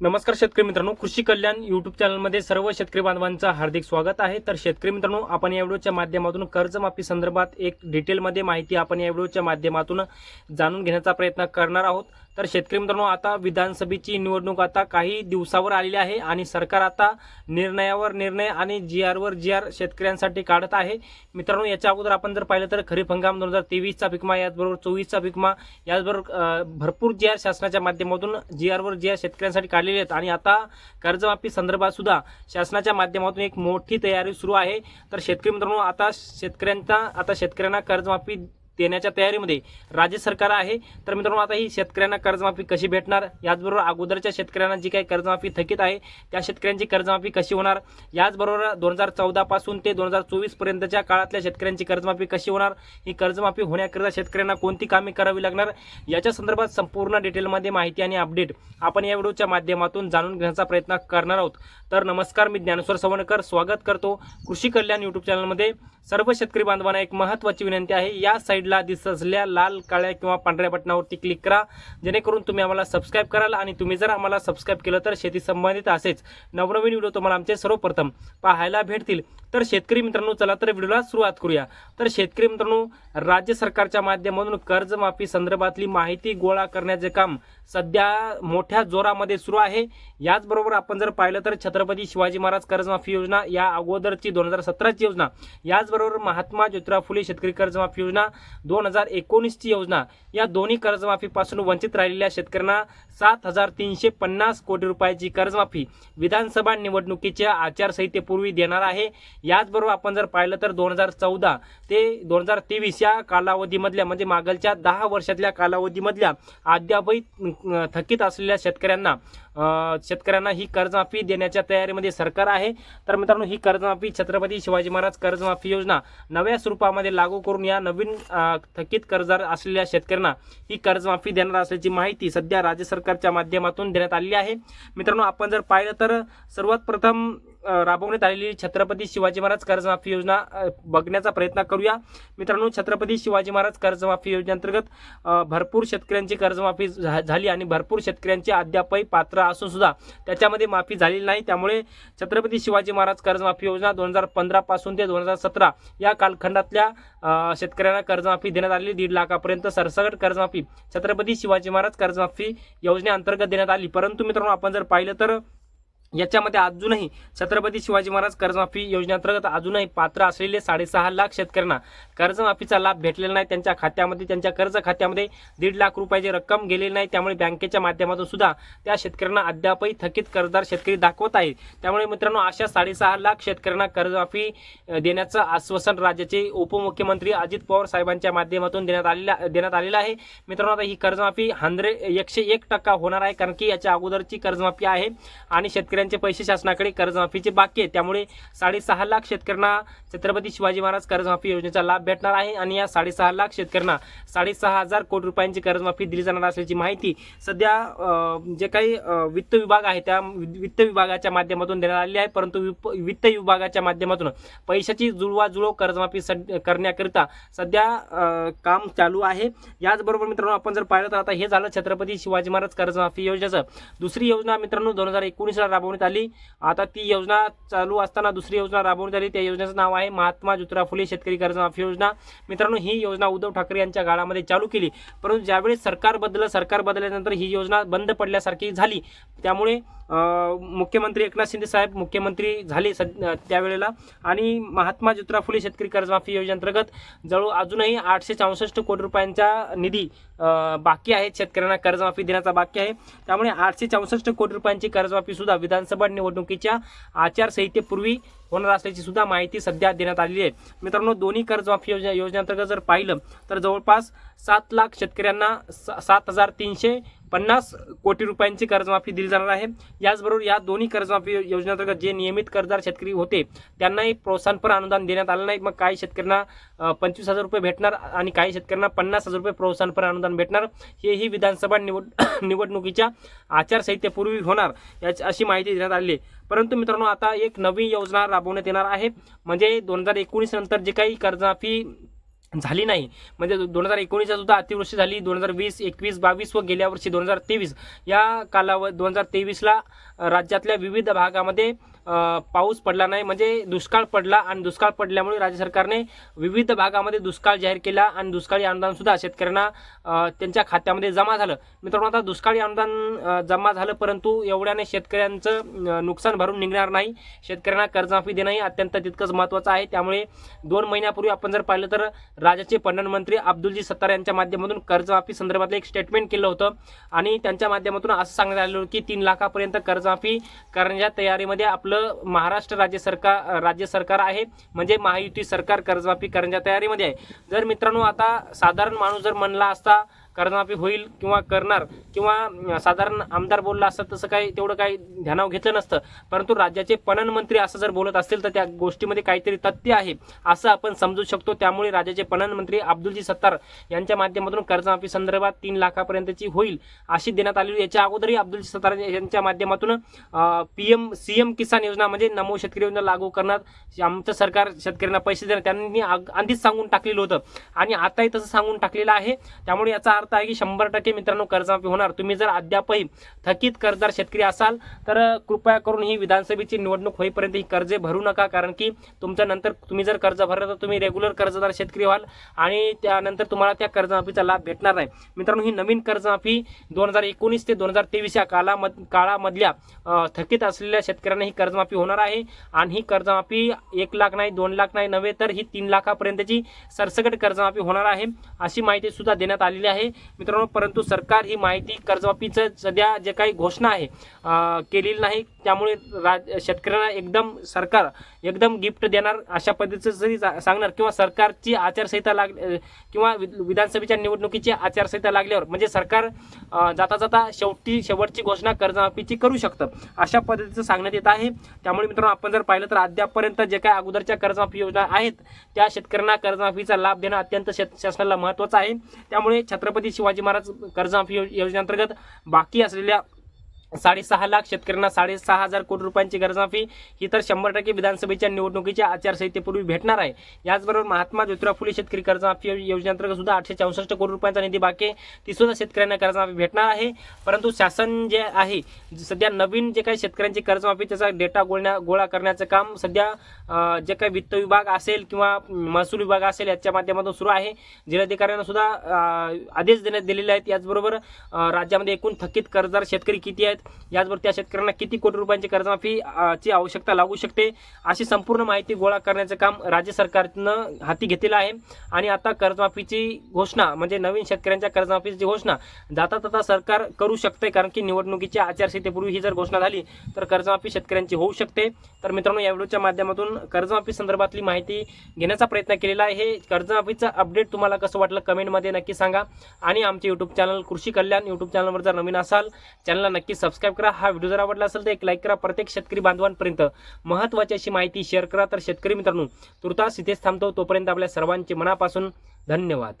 नमस्कार शेतकरी मित्रांनो कृषी कल्याण युट्यूब चॅनलमध्ये सर्व शेतकरी बांधवांचं हार्दिक स्वागत आहे. तर शेतकरी मित्रांनो आपण या व्हिडिओच्या माध्यमातून कर्जमाफी संदर्भात एक डिटेलमध्ये माहिती आपण या व्हिडिओच्या माध्यमातून जाणून घेण्याचा प्रयत्न करणार आहोत. तर शेतकरी मित्रांनो आता विधानसभेची निवडणूक आता काही दिवसावर आलेली आहे आणि सरकार आता निर्णयावर निर्णय आणि जी आरवर जी आर शेतकऱ्यांसाठी काढत आहे. मित्रांनो याच्या अगोदर आपण जर पाहिलं तर खरीप हंगाम दोन हजार तेवीसचा पिकमा याचबरोबर चोवीसचा पिकमा याचबरोबर भरपूर जी आर शासनाच्या माध्यमातून जी आरवर जी आर शेतकऱ्यांसाठी काढलेले आहेत. आणि आता कर्जमाफी संदर्भात सुद्धा शासनाच्या माध्यमातून एक मोठी तयारी सुरू आहे. तर शेतकरी मित्रांनो आता शेतकऱ्यांचा आता शेतकऱ्यांना कर्जमाफी देण्याच्या तयारीमध्ये राज्य सरकार आहे. तर मित्रांनो आता ही शेतकऱ्यांना कर्जमाफी कशी भेटणार? याचबरोबर अगोदरच्या शेतकऱ्यांना जी काही कर्जमाफी थकीत आहे त्या शेतकऱ्यांची कर्जमाफी कशी होणार? याचबरोबर दोन हजार चौदापासून ते दोन हजार चोवीसपर्यंतच्या काळातल्या शेतकऱ्यांची कर्जमाफी कशी होणार? ही कर्जमाफी होण्याकरिता शेतकऱ्यांना कोणती कामे करावी लागणार? याच्या संदर्भात संपूर्ण डिटेलमध्ये माहिती आणि अपडेट आपण या व्हिडिओच्या माध्यमातून जाणून घेण्याचा प्रयत्न करणार आहोत. तर नमस्कार मी ज्ञानेश्वर सवणकर. स्वागत करतो कृषी कल्याण यूट्यूब चॅनलमध्ये सर्व शेतकरी बांधवांना एक महत्त्वाची विनंती आहे या साईडला दिसत असल्या लाल काळ्या किंवा पांढऱ्या बटनावरती क्लिक करा. जेणेकरून तुम्ही आम्हाला सबस्क्राईब कराल आणि तुम्ही जर आम्हाला सबस्क्राईब केलं तर शेती संबंधित असेच नवनवीन व्हिडिओ तुम्हाला आमचे सर्वप्रथम पाहायला भेटतील. तर शेतकरी मित्रांनो चला तर व्हिडिओला सुरुवात करूया. तर शेतकरी मित्रांनो राज्य सरकारच्या माध्यमातून कर्जमाफी संदर्भातली माहिती गोळा करण्याचे काम सध्या मोठ्या जोरामध्ये सुरू आहे. याचबरोबर आपण जर पाहिलं तर छत्रपती शिवाजी महाराज कर्जमाफी योजना या अगोदरची दोन हजार सतराची योजना याचबरोबर महात्मा ज्योतिराव फुले शेतकरी कर्जमाफी योजना दोन हजार एकोणीसची योजना. या दोन्ही कर्जमाफीपासून वंचित राहिलेल्या शेतकऱ्यांना सात हजार तीनशे पन्नास कोटी रुपयाची कर्जमाफी विधानसभा निवडणुकीच्या आचारसंहितेपूर्वी देणार आहे. याचबरोबर आपण जर पाहिलं तर दोन हजार चौदा ते दोन हजार तेवीस या कालावधीमधल्या म्हणजे मागलच्या दहा वर्षातल्या कालावधीमधल्या अद्यापही थकीत असलेल्या शेतकऱ्यांना शेतकऱ्यांना ही कर्जमाफी देण्याच्या तयारीमध्ये सरकार आहे. तर मित्रांनो ही कर्जमाफी छत्रपती शिवाजी महाराज कर्जमाफी योजना नव्या स्वरूपामध्ये लागू करून या नवीन थकीत कर्जदार असलेल्या शेतकऱ्यांना ही कर्जमाफी देणार असल्याची माहिती सध्या राज्य सरकारच्या माध्यमातून देण्यात आलेली आहे. मित्रांनो आपण जर पाहिलं तर सर्वात प्रथम राबवण्यात आलेली छत्रपती शिवाजी महाराज कर्जमाफी योजना बघण्याचा प्रयत्न करूया. मित्रांनो छत्रपती शिवाजी महाराज कर्जमाफी योजनेअंतर्गत भरपूर शेतकऱ्यांची कर्जमाफी झा- झाली आणि भरपूर शेतकऱ्यांची अद्यापही पात्र असून सुद्धा त्याच्यामध्ये माफी झालेली नाही. त्यामुळे छत्रपती शिवाजी महाराज कर्जमाफी योजना दोन हजार पंधरापासून ते दोन हजार सतरा या कालखंडातल्या शेतकऱ्यांना कर्जमाफी देण्यात आलेली. दीड लाखापर्यंत सरसकट कर्जमाफी छत्रपती शिवाजी महाराज कर्जमाफी योजनेअंतर्गत देण्यात आली. परंतु मित्रांनो आपण जर पाहिलं तर याच्यामध्ये अजूनही छत्रपती शिवाजी महाराज कर्जमाफी योजनेअंतर्गत अजूनही पात्र असलेले साडेसहा लाख शेतकऱ्यांना कर्जमाफीचा लाभ भेटलेला नाही. त्यांच्या खात्यामध्ये त्यांच्या कर्ज खात्यामध्ये दीड लाख रुपयाची रक्कम गेलेली नाही. त्यामुळे बँकेच्या माध्यमातून सुद्धा त्या शेतकऱ्यांना अद्यापही थकीत कर्जदार शेतकरी दाखवत आहेत. त्यामुळे मित्रांनो अशा साडेसहा लाख शेतकऱ्यांना कर्जमाफी देण्याचं आश्वासन राज्याचे उपमुख्यमंत्री अजित पवार साहेबांच्या माध्यमातून देण्यात आलेल्या देण्यात आलेलं आहे. मित्रांनो आता ही कर्जमाफी हंड्रेड एकशे एक टक्का होणार आहे कारण की याच्या अगोदरची कर्जमाफी आहे आणि शेतकऱ्यांचे पैसे शासनाकडे कर्जमाफीचे बाकी आहे त्यामुळे साडेसहा लाख शेतकऱ्यांना छत्रपती शिवाजी महाराज कर्जमाफी योजनेचा लाभ भेटणार आहे आणि या साडेसहा लाख शेतकऱ्यांना साडेसहा हजार कोटी रुपयांची कर्जमाफी दिली जाणार असल्याची माहिती सध्या जे काही वित्त विभाग आहे त्या वित्त विभागाच्या माध्यमातून देण्यात आलेली आहे. परंतु वित्त विभागाच्या माध्यमातून पैशाची जुळवाजुळव कर्जमाफी करण्याकरिता सध्या काम चालू आहे. याचबरोबर मित्रांनो आपण जर पाहिलं तर आता हे झालं छत्रपती शिवाजी महाराज कर्जमाफी योजनेचं. दुसरी योजना मित्रांनो दोन हजार एकोणीसला राबवण्यात आली. आता ती योजना चालू असताना दुसरी योजना राबवण्यात आली. त्या योजनेचं नाव आहे महात्मा ज्योतिराव फुले शेतकरी कर्जमाफी योजना. मित्रांनो ही योजना उद्धव ठाकरे यांच्या काळामध्ये चालू केली. परंतु ज्यावेळेस सरकार बदललं सरकार बदलल्यानंतर ही योजना बंद पडल्यासारखी झाली. त्यामुळे मुख्यमंत्री एकनाथ शिंदे साहेब मुख्यमंत्री झाले सद त्यावेळेला. आणि महात्मा ज्योतिराव फुले शेतकरी कर्जमाफी योजनेअंतर्गत जवळ अजूनही आठशे चौसष्ट कोटी रुपयांचा निधी बाकी आहेत शेतकऱ्यांना कर्जमाफी देण्याचा बाकी आहे. त्यामुळे आठशे चौसष्ट कोटी रुपयांची कर्जमाफी सुद्धा विधानसभा निवडणुकीच्या आचारसंहितेपूर्वी होणार असल्याची सुद्धा माहिती सध्या देण्यात आलेली आहे. मित्रांनो दोन्ही कर्जमाफी योजना योजनेअंतर्गत जर पाहिलं तर जवळपास सात लाख शेतकऱ्यांना सा- सात हजार तीनशे पन्नास कोटी रुपयांची कर्जमाफी दिली जाणार आहे. याचबरोबर या दोन्ही कर्जमाफी योजनेअंतर्गत जे नियमित कर्जदार शेतकरी होते त्यांनाही प्रोत्साहनपर अनुदान देण्यात आलं नाही. मग काही शेतकऱ्यांना पंचवीस हजार रुपये भेटणार आणि काही शेतकऱ्यांना पन्नास हजार रुपये प्रोत्साहनपर अनुदान भेटणार. हेही विधानसभा निवड निवडणुकीच्या आचारसंहितेपूर्वी होणार याची अशी माहिती देण्यात आली परंतु मित्रांनो आता एक नवी योजना राबवण्यात येणार आहे. म्हणजे दोन हजार एकोणीस नंतर जे काही कर्जमाफी झाली नाही. म्हणजे दोन हजार एकोणीसला सुद्धा अतिवृष्टी झाली. दोन हजार वीस एकवीस बावीस व गेल्या वर्षी दोन हजार तेवीस. या कालावधी दोन हजार तेवीसला राज्यातल्या विविध भागामध्ये पाऊस पडला नाही म्हणजे दुष्काळ पडला आणि दुष्काळ पडल्यामुळे राज्य सरकारने विविध भागामध्ये दुष्काळ जाहीर केला आणि दुष्काळी अनुदानसुद्धा शेतकऱ्यांना त्यांच्या खात्यामध्ये जमा झालं. मित्रांनो आता दुष्काळी अनुदान जमा झालं परंतु एवढ्याने शेतकऱ्यांचं नुकसान भरून निघणार नाही. शेतकऱ्यांना कर्जमाफी देणंही अत्यंत तितकंच महत्त्वाचं आहे. त्यामुळे दोन महिन्यापूर्वी आपण जर पाहिलं तर राज्याचे पणन मंत्री अब्दुलजी सत्तार यांच्या माध्यमातून कर्जमाफी संदर्भातलं एक स्टेटमेंट केलं होतं. आणि त्यांच्या माध्यमातून असं सांगण्यात आलेलं की तीन लाखापर्यंत कर्जमाफी करण्याच्या तयारीमध्ये आपलं महाराष्ट्र राज्य सरकार राज्य सरकार आहे म्हणजे महायुती सरकार कर्जमाफी करण्याच्या तयारीमध्ये आहे. जर मित्रांनो आता साधारण माणूस जर म्हणला असता कर्जमाफी होईल किंवा करणार किंवा साधारण आमदार बोलला असतं तसं काही तेवढं काही ध्यानाव घेतलं नसतं. परंतु राज्याचे पणन मंत्री असं जर बोलत असतील तर त्या गोष्टीमध्ये काहीतरी तथ्य आहे असं आपण समजू शकतो. त्यामुळे राज्याचे पणन मंत्री अब्दुलजी सत्तार यांच्या माध्यमातून कर्जमाफी संदर्भात तीन लाखापर्यंतची होईल अशी देण्यात आलेली याच्या अगोदरही अब्दुलजी सत्तार यांच्या माध्यमातून P M C M Kisan योजना म्हणजे नमो शेतकरी योजना लागू करण्यात आमचं सरकार शेतकऱ्यांना पैसे देणार. त्यांनी आधीच सांगून टाकलेलं होतं. आणि आताही तसं सांगून टाकलेलं आहे. त्यामुळे याचा अर्थ आहे की शंभर टक्के मित्रांनो कर्जमाफी होणार. तुम्ही जर अद्यापही थकीत कर्जदार शेतकरी असाल तर कृपया करून ही विधानसभेची निवडणूक होईपर्यंत ही कर्जे भरू नका कारण की तुमच्या नंतर तुम्ही जर कर्ज भरलं तर तुम्ही रेग्युलर कर्जदार शेतकरी व्हाल आणि त्यानंतर तुम्हाला त्या कर्जमाफीचा लाभ भेटणार नाही. मित्रांनो ही नवीन कर्जमाफी दोन हजार एकोणीस ते दोन हजार तेवीस या कालामध काळामधल्या थकीत असलेल्या शेतकऱ्यांना ही कर्जमाफी होणार आहे आणि ही कर्जमाफी एक लाख नाही दोन लाख नाही नव्हे तर ही तीन लाखापर्यंतची सरसकट कर्जमाफी होणार आहे अशी माहिती सुद्धा देण्यात आलेली आहे. मित्रांनो परंतु सरकार ही माहिती कर्जमाफीचं सध्या जे काही घोषणा आहे केलेली नाही. त्यामुळे राज शेतकऱ्यांना एकदम सरकार एकदम गिफ्ट देणार अशा पद्धतीचं जरी सांगणार किंवा सरकारची आचारसंहिता लाग किंवा वि- विधानसभेच्या निवडणुकीची आचारसंहिता लागल्यावर म्हणजे सरकार जाता जाता शेवटी शेवटची घोषणा कर्जमाफीची करू शकतं अशा पद्धतीचं सांगण्यात येत आहे. त्यामुळे मित्रांनो आपण जर पाहिलं तर अद्यापपर्यंत जे काही अगोदरच्या कर्जमाफी योजना आहेत त्या शेतकऱ्यांना कर्जमाफीचा लाभ देणं अत्यंत शासनाला महत्त्वाचं आहे. त्यामुळे छत्रपती शिवाजी महाराज कर्जमाफी योजनेअंतर्गत बाकी असलेल्या साडेसहा लाख शेतकऱ्यांना साडेसहा हजार कोटी रुपयांची कर्जमाफी ही तर शंभर टक्के विधानसभेच्या निवडणुकीच्या आचारसंहितेपूर्वी भेटणार आहे. याचबरोबर महात्मा ज्योतिराव फुले शेतकरी कर्जमाफी योजनेअंतर्गत सुद्धा आठशे चौसष्ट कोटी रुपयांचा निधी बाकी ती सुद्धा शेतकऱ्यांना कर्जमाफी भेटणार आहे. परंतु शासन जे आहे सध्या नवीन जे काही शेतकऱ्यांची कर्जमाफी त्याचा डेटा गोळण्या गोळा करण्याचं काम सध्या जे काही वित्त विभाग असेल किंवा महसूल विभाग असेल याच्या माध्यमातून सुरू आहे. जिल्हाधिकाऱ्यांना सुद्धा आदेश देण्यात दिलेले आहेत. याचबरोबर राज्यामध्ये एकूण थकीत कर्जदार शेतकरी किती आहेत? याचबरोबर त्या शेतकऱ्यांना किती कोटी रुपयांची कर्जमाफी ची आवश्यकता लागू शकते अशी संपूर्ण माहिती गोळा करण्याचं काम राज्य सरकारनं हाती घेतलेलं आहे. आणि आता कर्जमाफीची घोषणा म्हणजे नवीन शेतकऱ्यांच्या कर्जमाफीची घोषणा जाता जाता सरकार करू शकते कारण की निवडणुकीच्या आचारसंहितेपूर्वी ही जर घोषणा झाली तर कर्जमाफी शेतकऱ्यांची होऊ शकते. तर मित्रांनो या व्हिडिओच्या माध्यमातून कर्जमाफी संदर्भातली माहिती घेण्याचा प्रयत्न केलेला आहे. हे कर्जमाफीचं अपडेट तुम्हाला कसं वाटलं कमेंटमध्ये नक्की सांगा. आणि आमचे यूट्यूब चॅनल कृषी कल्याण यूट्यूब चॅनलवर जर नवीन असाल चॅनलला नक्की सबस्क्राईब करा. हा व्हिडिओ जर आवडला असेल तर एक लाईक करा. प्रत्येक शेतकरी बांधवांपर्यंत महत्त्वाची अशी माहिती शेअर करा. तर शेतकरी मित्रांनो तुर्तास इथेच थांबतो. तोपर्यंत आपल्या सर्वांचे मनापासून धन्यवाद.